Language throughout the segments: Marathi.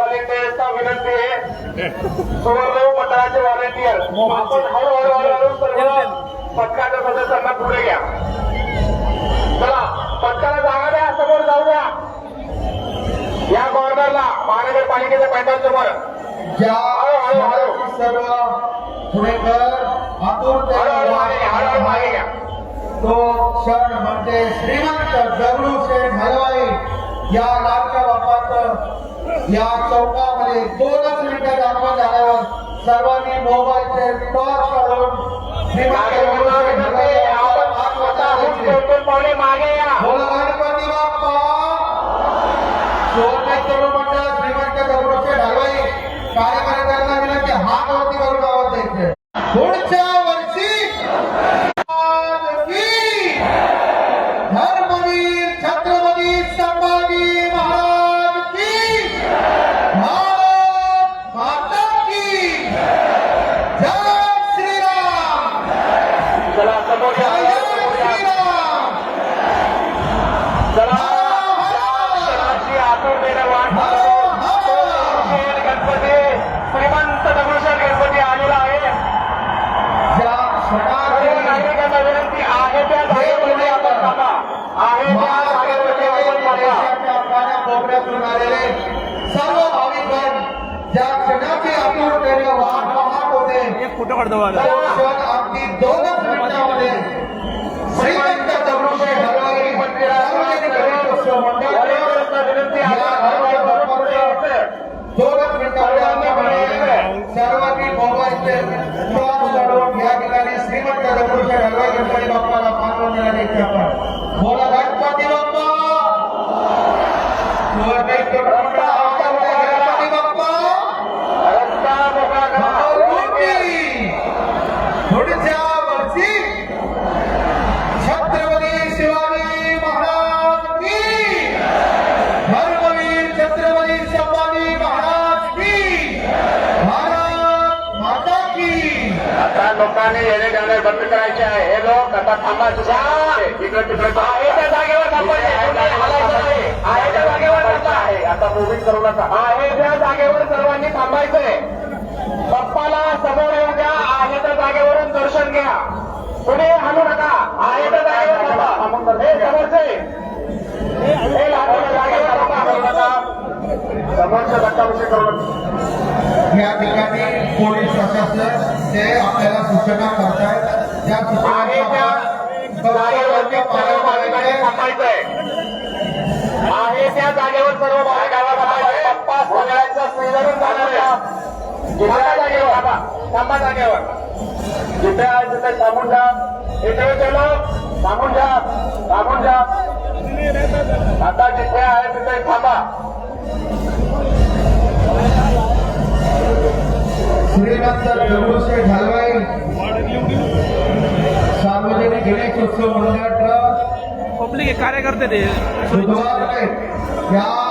व्हॉलेंटियर्सचा विनंती आहे सुवर्ण मंडळाचे व्हॉलेंटियर आपण हळूहळू हळूहळू सर्व पथकाच्या सदस्यांना पुढे घ्या चला पथकाला जागा द्या समोर जाऊ द्या या कॉर्नरला महानगरपालिकेच्या पैठण समोर। ज्या हळू, हळू, हळू. सर्व पुणेकर हळूहळू मागे घ्या हळूहळू मागे आतुरतेने घ्या तो क्षण म्हणजे श्रीमंत दगडूशेठ हलवाई या लाडक्या बापाचं या चौकामध्ये दोनच मिनिटं दाखवून झाल्यावर सर्वांनी मोबाईलचे टॉर्च काढून फोटो काढतो मला तो क्षण अगदी दोनच मिनिटामध्ये श्रीमंत दगडूशेठ हलवाई सार्वजनिक गणेशोत्सव मंडळाच्या विनंती या लाडक्या बाप्पाचं दोनच मिनिटामध्ये आल्यामुळे सर्वांनी मोबाईलचे या ठिकाणी श्रीमंत दगडूशेठ हलवाई गणपती बाप्पाला पाठवून देण्यात आपण बोला आता लोकांनी येणे जाणे बंद करायचे आहे. हे लोक आता थांबा इकडे तिकडे आहे त्या जागेवर आहे. त्या जागेवर आहे. आता करू नका. आहे त्या जागेवर सर्वांनी थांबायचंय बाप्पाला समोर येऊ द्या. आहे त्या जागेवरून दर्शन घ्या. पुढे हलू नका. आहे त्या जागेवर थांबा. हे समोरचे. हे जागेवर थांबा. या ठिकाणी पोलीस प्रशासन ते आपल्याला सूचना करतायत. या त्या थांबायचंय. आहे जागेवर सर्व भाविकांना थांबायचंय. पप्पा सगळ्यांचा स्वीकारून जाणार थांबा जागेवर. थांबा. थांबा जागेवर. जिथे आहे तिथे थांबून जा. इथे गेलो थांबून जा. थांबून जा. आता जिथे आहे तिथे थांबा. श्रीमंत दगडूशेठ हलवाई सार्वजनिक गणेशोत्सव मंडळ ट्रस्ट. पब्लिक कार्यकर्ते ते. या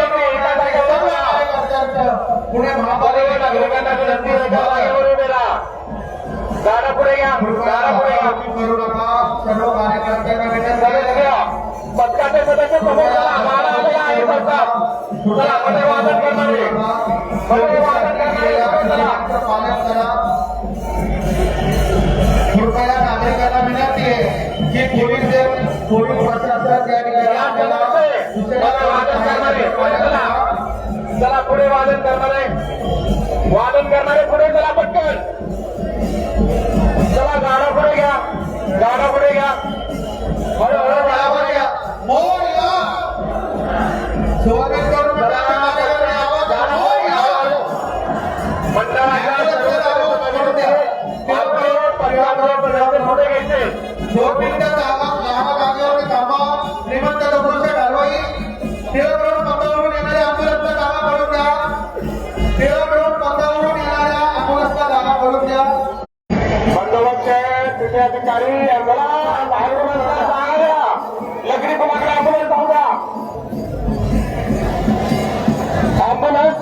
विनंती, एका जागेवर बसा. पुणे महापालिकेला विनंती, उभे राहा. गाडा पुढे घ्या गाडा पुढे घ्या करू नका सर्व कार्यकर्त्यांना विनंती सदस्य. पथकाचे सदस्य समोर चला मध्ये वादन करणारे. मध्ये वादन करणारे पुढे चला. पालन करा कृपया नागरिकांना विनंती आहे की पोलीस जे- पोलीस प्रशासन या ठिकाणी या आपल्याला ठिकाणी मध्ये वादन करणारे पुढे चला. चला पुढे वादन करणारे. वादन करणारे पुढे चला पटकन. चला गाडा पुढे घ्या. गाडा पुढे घ्या. हळूहळू गाडा पुढे घ्या. दोन लहान जागेवर थांबा. पथावरून येणाऱ्या अँब्युलन्सला जागा भरून द्या. टिळक रोड पथावरून येणाऱ्या अँब्युलन्सला जागा भरून द्या. बंदोबस्त तिथे अधिकारी लकडी फुलाकडे ॲम्ब्युलन्स जाऊ द्या.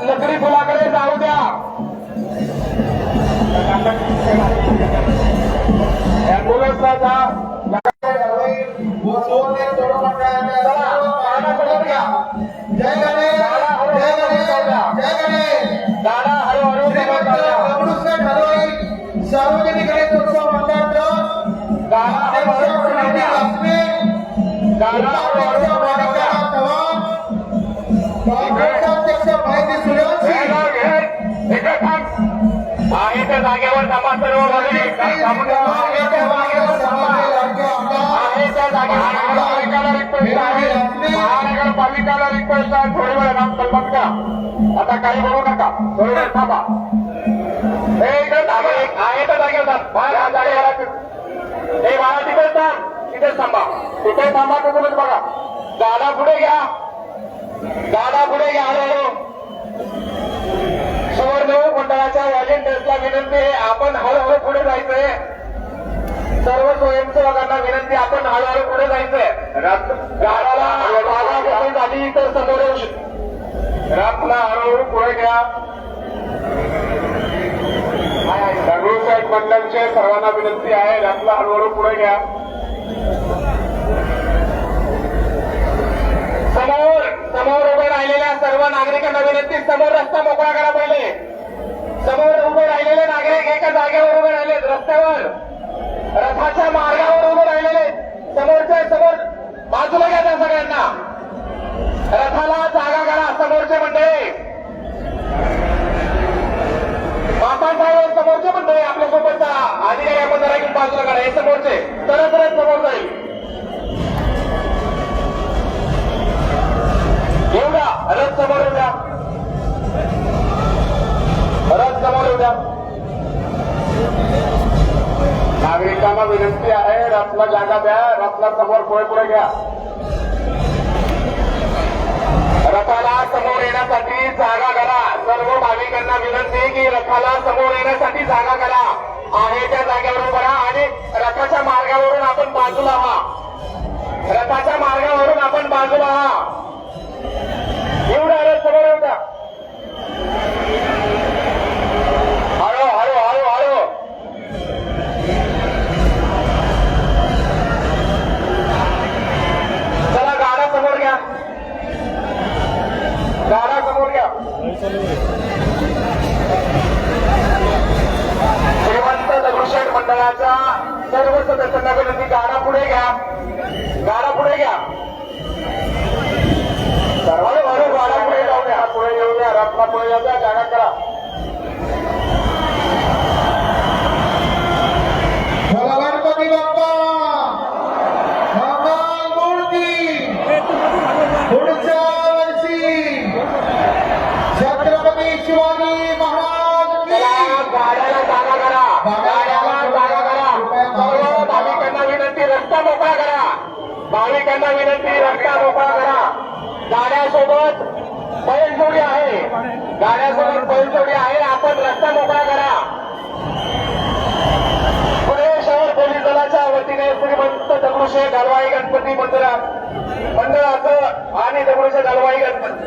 लकडी पुलाकडे जाऊ द्या. सार्वजनिक गणेशोत्सव मंडळाचं गाडा अध्यक्ष हळूहळू आहे त्या जागेवर थांबा सर्व मुली. थांबून आहे त्या जागेवर थांबा. महानगरपालिकाला रिक्वेस्ट आहे. महानगरपालिकाला रिक्वेस्ट आहे. थोडी वेळ नाम कल्पक आता काही बोलू नका. थोडी वेळ थांबा. हे इकडे थांबा. एक आहे त्या जागेवर बाहेर जागेवर हे बाळा तिथे थांब. तिथे थांबा. तिथे थांबा तिथूनच बघा. गाडा पुढे घ्या. गाडा पुढे घ्या. हळूहळू. सुवर्ण मंडळाच्या व्हॉलेंटियर्सला विनंती आहे आपण हळूहळू पुढे जायचंय. सर्व स्वयंसेवकांना विनंती आपण हळूहळू पुढे जायचंय. गाडाला झाली तर समोर येऊ शकतो रातला हळूहळू पुढे घ्या. दगडूसाहेब मंडळाचे सर्वांना विनंती आहे रातला हळूहळू पुढे घ्या. समोर समोर उभे राहिलेल्या सर्व नागरिकांना विनंती समोर रस्ता मोकळा करा पहिले समोर उभे राहिलेले नागरिक एका जागेवर उभे राहिलेत रस्त्यावर. रथाच्या मार्गावर उभे राहिलेले समोरचे समोर बाजूला घ्या त्या सगळ्यांना. रथाला जागा करा समोरचे मंडळी बाबासाहेब समोरचे मंडळी आपल्यासोबत अधिकारी आपण जरा घेऊन बाजूला काढा. हे समोरचे. तरच तरच समोर जाईल. येऊ द्या. रथ समोर येऊ द्या. रथ समोर येऊ द्या. नागरिकांना विनंती आहे रथला जागा द्या रथला समोर पुढे पुढे घ्या. रथाला समोर येण्यासाठी जागा करा. सर्व भाविकांना विनंती की रथाला समोर येण्यासाठी जागा करा. आहे त्या जागेवरून करा आणि रथाच्या मार्गावरून आपण बाजूला व्हा रथाच्या मार्गावरून आपण बाजूला व्हा एवढं आलं समोर येऊ द्या. following. शिवाजी महाराज गाड्याला जागा करा. गाड्याला जागा करा. सर्व भाविकांना विनंती रस्ता मोकळा करा. भाविकांना विनंती रस्ता मोकळा करा. गाड्यासोबत बैलजोडी आहे. गाड्यासोबत बैलजोडी आहे. आपण रस्ता मोकळा करा. पुणे शहर पोलीस दलाच्या वतीने श्रीमंत दगडूशेठ हलवाई गणपती मंदिरात मंडळाचं आणि दगडूशेठ हलवाई गणपती.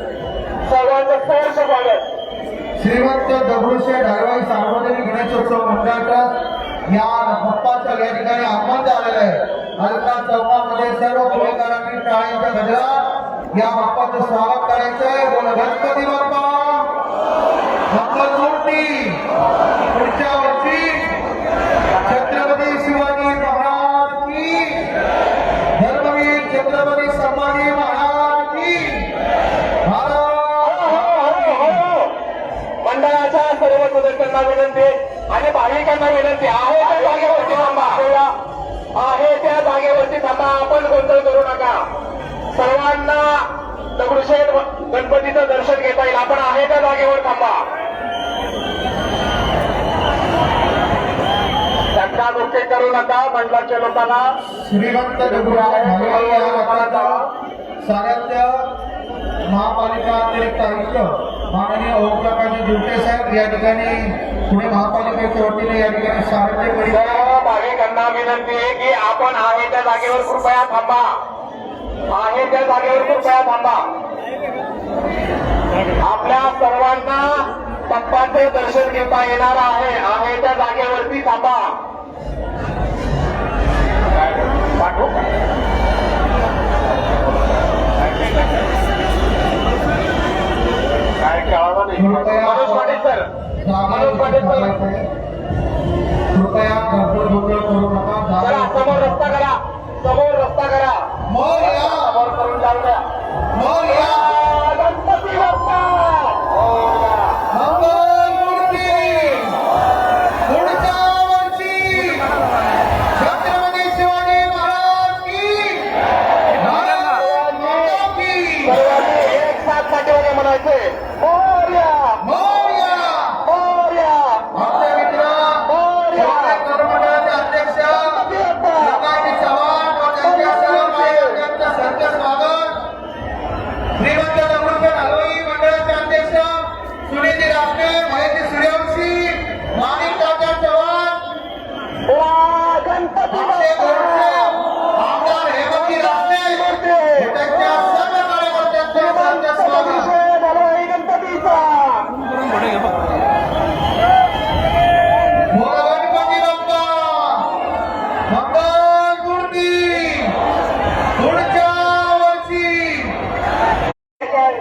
सर्वांचं सहर्ष स्वागत. श्रीमंत दगडूशेठ हलवाई सार्वजनिक गणेशोत्सव मंडळाचा या बाप्पाचं या ठिकाणी आगमन झालेलं आहे. हलका चौकामध्ये सर्व पुणेकरांनी टाळ्यांच्या गजरात या बाप्पाचं स्वागत करायचंय. बोल गणपती बाप्पा! मंगलमूर्ती! पुढच्या वर्षी सदस्यांना विनंती आणि भाविकांना विनंती. आहे त्या जागेवरती थांबा. आहे त्या जागेवरती थांबा. आपण गोंधळ करू नका. सर्वांना दगडूशेठ गणपतीचं दर्शन घेता येईल. आपण आहे त्या जागेवर थांबा. दुःखी करू नका. मंडळाच्या लोकांना श्रीमंत दगडूशेठ हलवाई या गटाचा सारथ्य महापालिका अतिरिक्त आयुक्त माननीय ओमप्रकाश दुर्टे साहेब या ठिकाणी पुणे महापालिकेच्या वतीने या ठिकाणी सारथ्य करीत भाविकांना विनंती आहे की आपण आहे त्या जागेवर कृपया थांबा. आहे त्या जागेवर कृपया थांबा. आपल्या सर्वांना बाप्पाचे दर्शन घेता येणार आहे. आहे त्या जागेवरती थांबा. पाठवू? कृपया गडबड गोंधळ करू नका चला जागा- समोर रस्ता करा समोर रस्ता करा मोरया समोर करून जाऊ द्या मोरया गणपती बाप्पा मोरया. मंगलमूर्ती पुढच्या वर्षी छत्रपती शिवाजी महाराज की भारत माता की सर्वांनी एक साथ पाठीमागे म्हणायचे मोरया मोरया मोरया आपले मित्र मोरया कर्मचाऱ्याचे अध्यक्ष गणपती बाप्पा. प्रकाश चव्हाण व त्यांच्या सर्व कार्यकर्त्यांचं सरचं स्वागत श्रीमंत दगडूशेठ हलवाई मंडळाचे अध्यक्ष सुनीती राष्ट्रे महेश सूर्यवंशी माणिक काका चव्हाण वा, गणपती आपले गोडसे बाप्पा. आमदार हेमंती राष्ट्रे मूर्ती. व त्यांच्या सर्व कार्यकर्त्यांचं सरचं स्वागत दगडूशेठ हलवाई गणपतीचा पुढे घे बघ. बोल गणपती बाप्पा मंगल मूर्ती पुढच्या वर्षी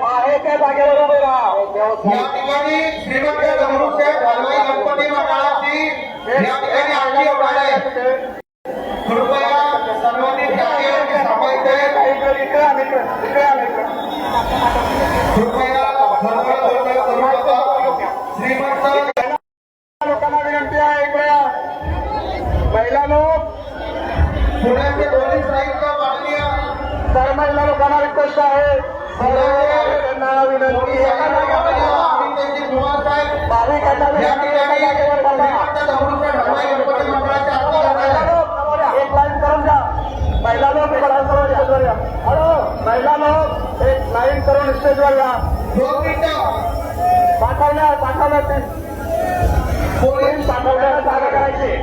आहे त्या जागेवर उभे राहा या ठिकाणी श्रीमंत दगडूशेठ हलवाई गणपती मंडळाची या ठिकाणी आरती होणार आहे कृपया सर्वांनी जागेवर थांबायचे कृपया गडबड गोंधळ करू नका श्रीमंत लोकांना विनंती आहे इकडे महिला लोक पुण्याचे दोन्ही साहित्य माननीय तर महिला लोकांना रिक्वेस्ट आहे त्यांना विनंती एक लाईन करून द्या महिला लोक एक लाईन करून स्टेजवर या. हॅलो महिला लोक एक लाईन करून स्टेजवर या दोन मिनिटं पाठवल्या पाठवल्या ते. पोलीस पाठवल्याला करायची.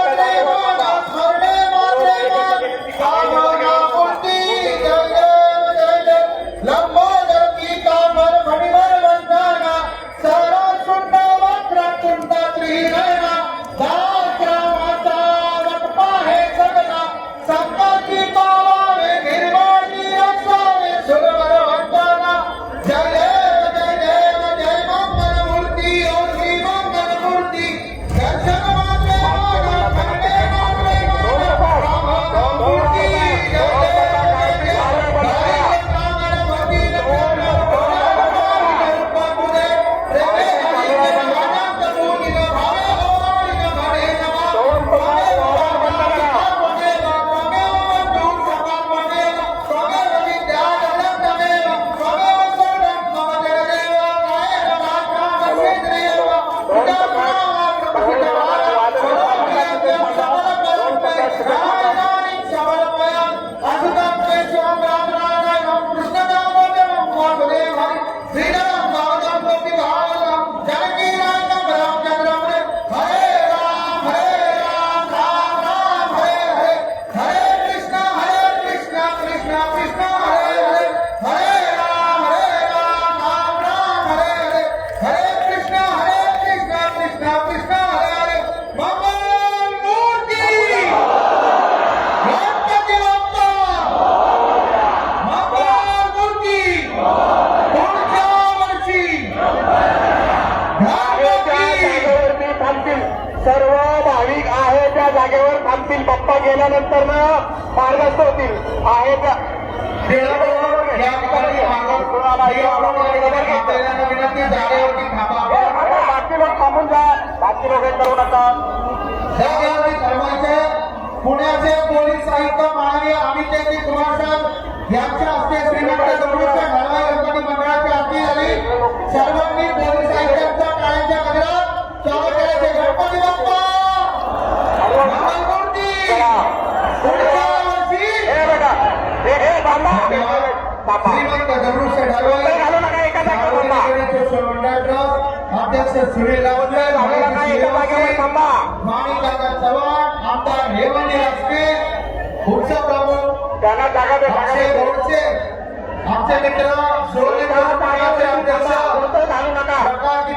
गेल्यानंतर ना मार्गस्थ होतील. आहे त्या बाकी लोक थांबून जा बाकी लोक हे करू नका जागेवरती पुण्याचे पोलीस आयुक्त माननीय अमित कुमार साहेब यांच्या हस्ते श्रीमंत दगडूशेठ हलवाई गणपती मंडळाची आरती झाली सर्वांनी पोलीस आयुक्तांच्या टाळ्यांच्या गजरात स्वागत करायचे गणपती बाप्पा मंगलमूर्ती पुढच्या वर्षी हे बघा हे हे बाबा बाबा श्रीमंत दगडूशेठ हलवाई घालू नका एका जागेवर थांबा मंडळ अध्यक्ष सुनील रावते घालू नका एका जागेवर थांबा माणिकदादा चव्हाण आमदार हेमंत रासके उत्सव प्रमुख त्यांना जागा आमचे मित्र सोडले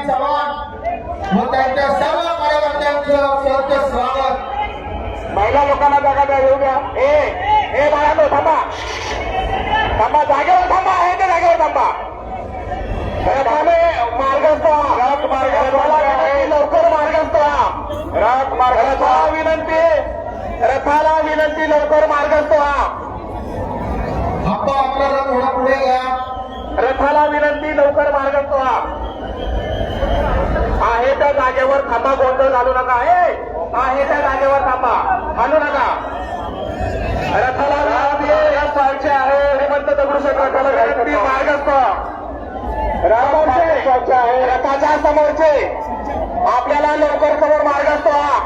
चव्हाण. व त्यांच्या सर्व कार्यकर्त्यांचं स्वागत. महिला लोकांना जागा द्या येऊ द्या. ए ए बाळांनो थांबा. थांबा जागेवर थांबा. आहे त्या जागेवर थांबा. मार्गस्थ. लवकर मार्ग रथाला विनंती. रथाला विनंती लवकर मार्गस्थ व्हा आप्पा आपल्याला थोडा पुढे घ्या रथाला विनंती लवकर मार्गस्थ व्हा आहे त्या जागेवर थांबा गोंधळ घालू नका. आहे त्या जागेवर थांबा. घालू नका रथाला विनंती सारखे आहे हेमंत दगडूशेठ रथाला विनंती मार्गस्थ रथाचे रथाच्या समोरचे आपल्याला लवकर समोर मार्गस्थ व्हा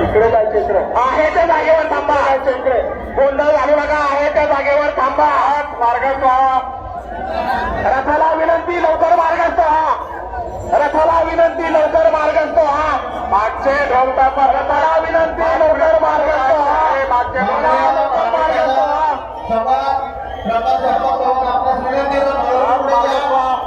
इकडे जायचे इकडे आहे त्या जागेवर थांबा इकडे गोंधळ घालू नका आहे त्या जागेवर थांबा हात मार्गस्थ व्हा रथाला विनंती लवकर मार्गस्थ व्हा रथाला विनंती लवकर मार्गस्थ व्हा मागचे ढोल टापा रथाला विनंती लवकर मार्गस्थ व्हा मागचे मार्गस्थ व्हा